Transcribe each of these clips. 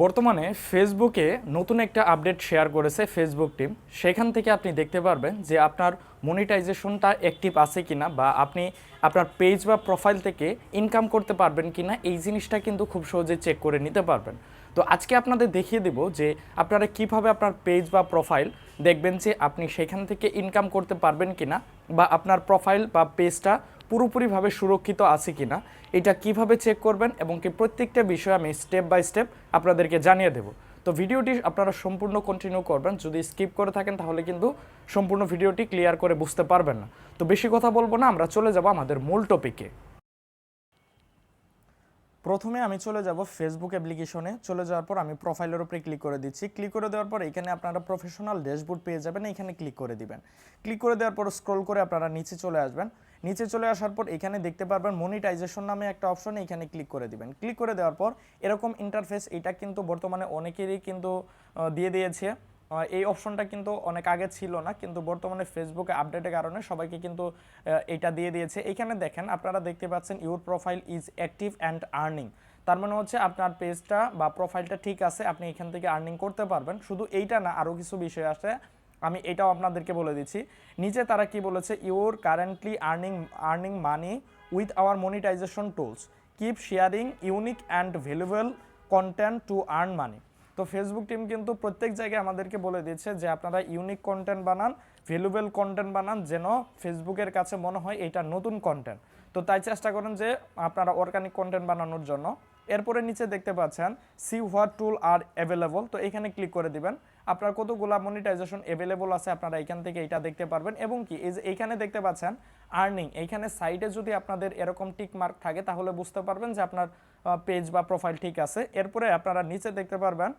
বর্তমানে ফেসবুকে নতুন একটা আপডেট শেয়ার করেছে ফেসবুক টিম সেখান থেকে আপনি দেখতে পারবেন যে আপনার মনিটাইজেশনটা অ্যাক্টিভ আছে কিনা বা আপনি আপনার পেজ বা প্রোফাইল থেকে ইনকাম করতে পারবেন কিনা, এই জিনিসটা কিন্তু খুব সহজে চেক করে নিতে পারবেন। তো আজকে আপনাদের দেখিয়ে দেব যে আপনারা কীভাবে আপনার পেজ বা প্রোফাইল দেখবেন যে আপনি সেখান থেকে ইনকাম করতে পারবেন কিনা বা আপনার প্রোফাইল বা পেজটা পুরোপুরিভাবে সুরক্ষিত আছে কিনা, এটা কীভাবে চেক করবেন এবং কি প্রত্যেকটা বিষয় আমি স্টেপ বাই স্টেপ আপনাদেরকে জানিয়ে দেব। তো ভিডিওটি আপনারা সম্পূর্ণ কন্টিনিউ করবেন, যদি স্কিপ করে থাকেন তাহলে কিন্তু সম্পূর্ণ ভিডিওটি ক্লিয়ার করে বুঝতে পারবেন না। তো বেশি কথা বলব না, আমরা চলে যাব আমাদের মূল টপিকে প্রথমে আমি চলে যাব ফেসবুক অ্যাপ্লিকেশনে চলে যাওয়ার পর আমি প্রোফাইলের উপরে ক্লিক করে দিচ্ছি। ক্লিক করে দেওয়ার পর এখানে আপনারা প্রফেশনাল ড্যাশবোর্ড পেয়ে যাবেন, এখানে ক্লিক করে দিবেন। ক্লিক করে দেওয়ার পর স্ক্রল করে আপনারা নিচে চলে আসবেন। নিচে চলে আসার পর এখানে দেখতে পারবেন মনিটাইজেশন নামে একটা অপশন এখানে ক্লিক করে দিবেন। ক্লিক করে দেওয়ার পর এরকম ইন্টারফেস এটা কিন্তু বর্তমানে অনেকেরই কিন্তু দিয়ে দিয়েছে। এই অপশনটা কিন্তু অনেক আগে ছিল না, কিন্তু বর্তমানে ফেসবুকে আপডেটের কারণে সবাইকে কিন্তু এটা দিয়ে দিয়েছে। এখানে দেখেন আপনারা দেখতে পাচ্ছেন your profile is active and earning তার মানে হচ্ছে আপনার পেজটা বা প্রোফাইলটা ঠিক আছে, আপনি এখান থেকে আর্নিং করতে পারবেন। শুধু এইটা না আরও কিছু বিষয় আছে। আমি এটাও আপনাদেরকে বলে দিচ্ছি। নিচে তারা কি বলেছে? Your currently earning earning money with our monetization tools keep sharing unique and valuable content to earn money তো ফেসবুক টিম কিন্তু প্রত্যেক জায়গায় আমাদেরকে বলে দিচ্ছে যে, আপনারা ইউনিক কন্টেন্ট বানান ভ্যালুয়েবল কন্টেন্ট বানান, যেন ফেসবুকের কাছে মনে হয় এটা নতুন কন্টেন্ট তো তাই চেষ্টা করেন যে, আপনারা অর্গানিক কন্টেন্ট বানানোর জন্য এরপরে নিচে দেখতে পাচ্ছেন see what tool are available তো এখানে ক্লিক করে দিবেন। আপনার কতগুলা মনিটাইজেশন অ্যাভেলেবল আছে আপনারা এখান থেকে এটা দেখতে পারবেন এবং কি, এই যে এইখানে দেখতে পাচ্ছেন আর্নিং এইখানে সাইডে যদি আপনাদের এরকম টিক মার্ক থাকে তাহলে বুঝতে পারবেন যে আপনার পেজ বা প্রোফাইল ঠিক আছে। এরপরে আপনারা নিচে দেখতে পারবেন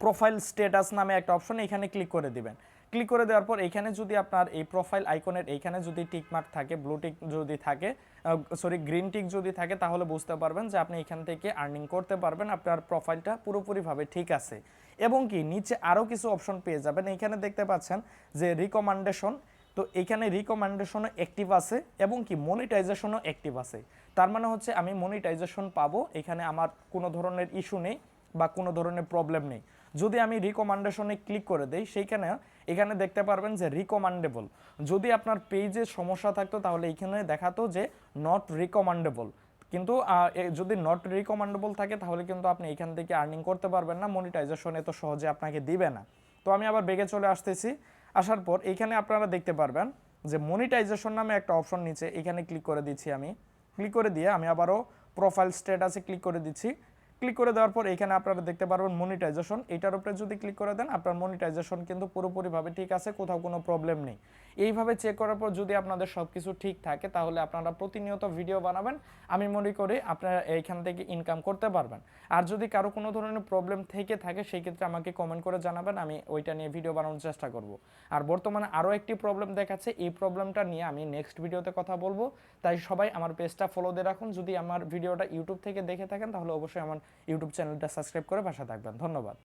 প্রোফাইল স্ট্যাটাস নামে একটা অপশন এখানে ক্লিক করে দিবেন। ক্লিক করে দেওয়ার পর এখানে যদি আপনার এই প্রোফাইল আইকনের এইখানে যদি টিকমার্ক থাকে ব্লু টিক যদি থাকে সরি গ্রিন টিক যদি থাকে, তাহলে বুঝতে পারবেন যে আপনি এখান থেকে আর্নিং করতে পারবেন, আপনার প্রোফাইলটা পুরোপুরিভাবে ঠিক আছে। এবং কি, নিচে আরও কিছু অপশন পেয়ে যাবেন। এখানে দেখতে পাচ্ছেন যে রিকমেন্ডেশন তো এখানে রিকমেন্ডেশনও অ্যাক্টিভ আছে এবং কি মনিটাইজেশনও অ্যাক্টিভ আছে। তার মানে হচ্ছে আমি মনিটাইজেশন পাবো, এখানে আমার কোনো ধরনের ইস্যু নেই বা কোনো ধরনের প্রবলেম নেই। যদি আমি রিকমেন্ডেশনে ক্লিক করে দেই, সেইখানে, এখানে দেখতে পারবেন যে রিকমেন্ডেবল যদি আপনার পেজে সমস্যা থাকতো, তাহলে এখানে দেখাতো যে নট রিকমেন্ডেবল কিন্তু যদি নট রিকমেন্ডেবল থাকে, তাহলে কিন্তু আপনি এখান থেকে আর্নিং করতে পারবেন না মনিটাইজেশন এত সহজে আপনাকে দিবে না। তো আমি আবার বেগে চলে আসতেছি। আসার পর এখানে আপনারা দেখতে পারবেন যে মনিটাইজেশন নামে একটা অপশন নিচে, এখানে ক্লিক করে দিচ্ছি আমি। ক্লিক করে দিয়ে আমি আবারও প্রোফাইল স্ট্যাটাসে ক্লিক করে দিচ্ছি। ক্লিক করে দেওয়ার পর এখানে আপনারা দেখতে পারবেন মনিটাইজেশন এটার উপরে যদি ক্লিক করে দেন, আপনার মনিটাইজেশন কিন্তু পুরোপুরিভাবে ঠিক আছে, কোথাও কোনো প্রবলেম নেই। এইভাবে চেক করার পর যদি আপনাদের সব কিছু ঠিক থাকে, তাহলে আপনারা প্রতিনিয়ত ভিডিও বানাবেন। আমি মনে করি আপনারা এইখান থেকে ইনকাম করতে পারবেন। আর যদি কারও কোনো ধরনের প্রবলেম থেকে থাকে, সেই ক্ষেত্রে আমাকে কমেন্ট করে জানাবেন, আমি ওইটা নিয়ে ভিডিও বানানোর চেষ্টা করব। আর বর্তমানে আরও একটি প্রবলেম দেখাচ্ছে, এই প্রবলেমটা নিয়ে আমি নেক্সট ভিডিওতে কথা বলব। তাই সবাই আমার পেজটা ফলো দিয়ে রাখুন। যদি আমার ভিডিওটা ইউটিউব থেকে দেখে থাকেন, তাহলে অবশ্যই আমার ইউটিউব চ্যানেলটা সাবস্ক্রাইব করে পাশে থাকবেন। ধন্যবাদ।